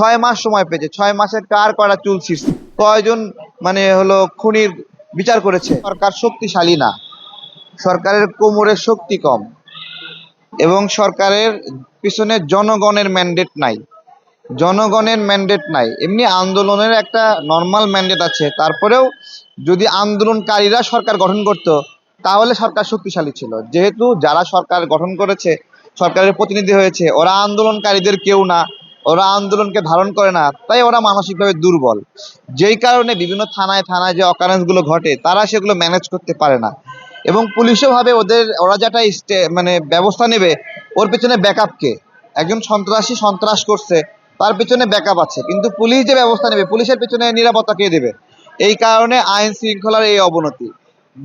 ছয় মাস সময় পেয়েছে। ছয় মাসে কার কয়টা চুল কয়জন মানে হলো খুনির বিচার করেছে? সরকার শক্তিশালী না। সরকারের কোমরের শক্তি কম। এবং সরকারের পিছনে জনগণের ম্যান্ডেট নাই। জনগণের ম্যান্ডেট নাই। এমনি আন্দোলনের একটা নর্মাল ম্যান্ডেট আছে। তারপরেও যদি আন্দোলনকারীরা সরকার গঠন করত, তাহলে সরকার শক্তিশালী ছিল। যেহেতু যারা সরকার গঠন করেছে, সরকারের প্রতিনিধি হয়েছে, ওরা আন্দোলনকারীদের কেউ না। ওরা আন্দোলনকে ধারণ করে না, তাই ওরা মানসিকভাবে দুর্বল। যেই কারণে বিভিন্ন থানায় থানায় যে অকারেন্সগুলো ঘটে, তারা সেগুলো ম্যানেজ করতে পারে না। এবং পুলিশও ভাবে ওদের, ওরা যেটা মানে ব্যবস্থা নেবে, ওর পেছনে ব্যাকআপ কে? একজন সন্ত্রাসী সন্ত্রাস করছে, তার পেছনে ব্যাকআপ আছে। কিন্তু পুলিশ যে ব্যবস্থা নেবে, পুলিশের পেছনে নিরাপত্তা কে দেবে? এই কারণে আইন শৃঙ্খলার এই অবনতি।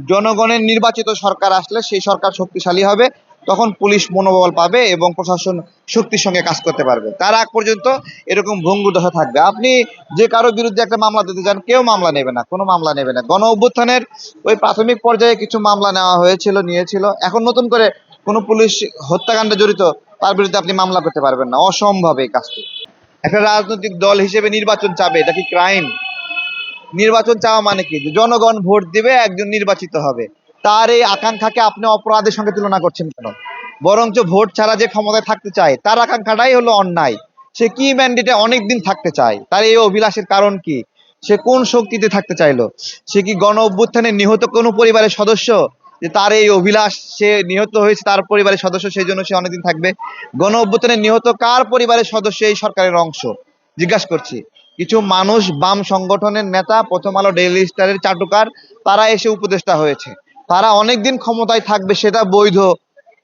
জনগণের নির্বাচিত সরকার আসলে সেই সরকার শক্তিশালী হবে তখন পুলিশ মনোবল পাবে এবং প্রশাসন শক্তির সঙ্গে কাজ করতে পারবে। তার আগ পর্যন্ত এরকম ভঙ্গুর দশা থাকবে। আপনি যে কারও বিরুদ্ধে একটা মামলা দিতে চান কেউ মামলা নেবে না, কোনো মামলা নেবে না। গণ অভ্যুত্থানের ওই প্রাথমিক পর্যায়ে কিছু মামলা নেওয়া হয়েছিল, নিয়েছিল। এখন নতুন করে কোনো পুলিশ হত্যাকাণ্ডে জড়িত, তার বিরুদ্ধে আপনি মামলা করতে পারবেন না। অসম্ভব এই কাজটি। একটা রাজনৈতিক দল হিসেবে নির্বাচন চাবে, এটা কি ক্রাইম? নির্বাচন চাওয়া মানে কি? জনগণ ভোট দিবে, একজন নির্বাচিত হবে। তার এই আকাঙ্ক্ষাকে আপনি অপরাধের সঙ্গে তুলনা করছেন কেন? বরঞ্চ ভোট ছাড়া যে ক্ষমতায় থাকতে চায়, তার আকাঙ্ক্ষাটাই হলো অন্যায়। সে কি ম্যান্ডেটে অনেকদিন থাকতে চায়? তার এই অভিলাষের কারণ কি? সে কোন শক্তিতে থাকতে চাইলো? সে কি গণ অভ্যুত্থানে নিহত কোনো পরিবারের সদস্য? যে তার এই অভিলাষ, সে নিহত হয়েছে তার পরিবারের সদস্য, সেই জন্য সে অনেকদিন থাকবে। গণ অভ্যুত্থানে নিহত কার পরিবারের সদস্য এই সরকারের অংশ? জিজ্ঞাসা করছি। কিছু মানুষ বাম সংগঠনের নেতা, প্রথম আলো ডেইলি স্টারের চাটুকার, তারা এসে উপদেষ্টা হয়েছে। তারা অনেকদিন ক্ষমতায় থাকবে, সেটা বৈধ।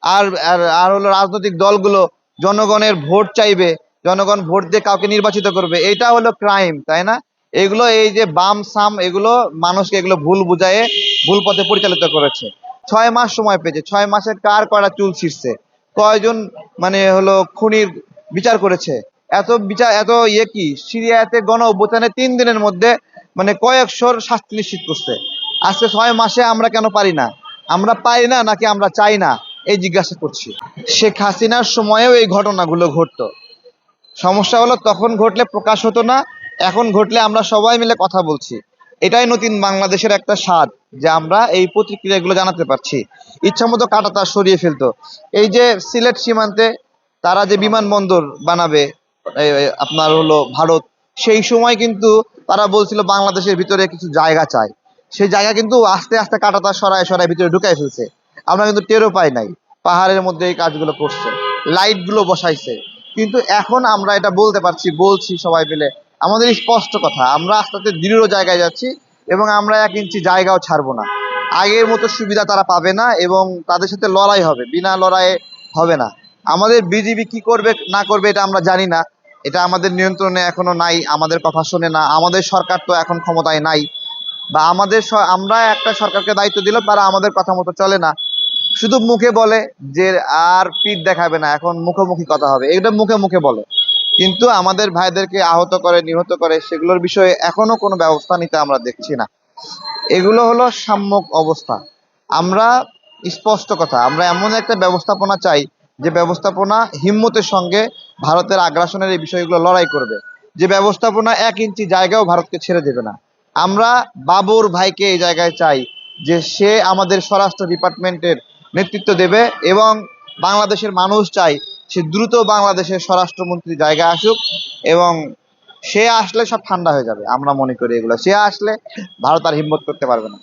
আর, আর- আর হলো রাজনৈতিক দলগুলো জনগণের ভোট চাইবে, জনগণ ভোট দিয়ে কাউকে নির্বাচিত করবে। এটা হলো ক্রাইম তাই না? এগুলো এই যে বাম, সাম, এগুলো মানুষকে এগুলো ভুল বুঝায়ে, ভুল পথে পরিচালিত করেছে। ছয় মাস সময় পেয়েছে, ছয় মাসে কার কয়টা চুল ছিঁড়ছে? কয়জন মানে হলো খুনির বিচার করেছে? এত বিচার এত ইয়ে কি? সিরিয়াতে গণ অভ্যুত্থানে তিন দিনের মধ্যে মানে কয়েকশোর শাস্তি নিশ্চিত করছে। আজকে ছয় মাসে আমরা কেন পারি না? আমরা পাই না নাকি আমরা চাই না? এই জিজ্ঞাসা করছি। শেখ হাসিনার সময়েও এই ঘটনাগুলো ঘটতো। সমস্যা হলো তখন ঘটলে প্রকাশ হতো না, এখন ঘটলে আমরা সবাই মিলে কথা বলছি। এটাই নতুন বাংলাদেশের একটা স্বাদ যে আমরা এই প্রতিক্রিয়াগুলো জানাতে পারছি। ইচ্ছামতো কাটাতার সরিয়ে ফেলতো। এই যে সিলেট সীমান্তে তারা যে বিমানবন্দর বানাবে আপনার হলো ভারত, সেই সময় কিন্তু তারা বলছিল বাংলাদেশের ভিতরে কিছু জায়গা চায় সেই জায়গা কিন্তু আস্তে আস্তে কাটাতার সরায় সরায় ভিতরে ঢুকাই ফেলছে। আমরা কিন্তু টেরও পাই নাই। পাহাড়ের মধ্যে এই কাজগুলো করছে। লাইটগুলো বসাইছে। কিন্তু এখন আমরা এটা বলতে পারছি, বলছি সবাই মিলে, আমাদের স্পষ্ট কথা, আমরা আস্তে আস্তে দৃঢ় জায়গায় যাচ্ছি এবং আমরা এক ইঞ্চি জায়গাও ছাড়বো না। আগের মতো সুবিধা তারা পাবে না এবং তাদের সাথে লড়াই হবে, বিনা লড়াইয়ে হবে না। আমাদের বিজিবি কি করবে, না করবে এটা আমরা জানি না। এটা আমাদের নিয়ন্ত্রণে এখনও নাই, আমাদের কথা শোনে না, আমাদের সরকার তো এখন ক্ষমতায় নাই। বা আমাদের আমরা একটা সরকারকে দায়িত্ব দিলাম তারা আমাদের কথা মতো চলে না। শুধু মুখে বলে যে আর পিঠ দেখাবে না, এখন মুখোমুখি কথা হবে। এটা মুখে মুখে বলে। কিন্তু আমাদের ভাইদেরকে আহত করে, নিহত করে, সেগুলোর বিষয়ে এখনও কোনো ব্যবস্থা নিতে আমরা দেখছি না। এগুলো হলো সাম্যক অবস্থা। আমরা স্পষ্ট কথা, আমরা এমন একটা ব্যবস্থাপনা চাই যে ব্যবস্থাপনা হিম্মতের সঙ্গে ভারতের আগ্রাসনের এই বিষয়গুলো লড়াই করবে। যে ব্যবস্থাপনা এক ইঞ্চি জায়গাও ভারতকে ছেড়ে দেবে না। আমরা বাবুর ভাইকে এই জায়গায় চাই যে সে আমাদের স্বরাষ্ট্র ডিপার্টমেন্টের নেতৃত্ব দেবে এবং বাংলাদেশের মানুষ চাই সে দ্রুত বাংলাদেশের স্বরাষ্ট্রমন্ত্রী জায়গায় আসুক এবং সে আসলে সব ঠান্ডা হয়ে যাবে, আমরা মনে করি এগুলো। সে আসলে ভারত আর হিম্মত করতে পারবে না।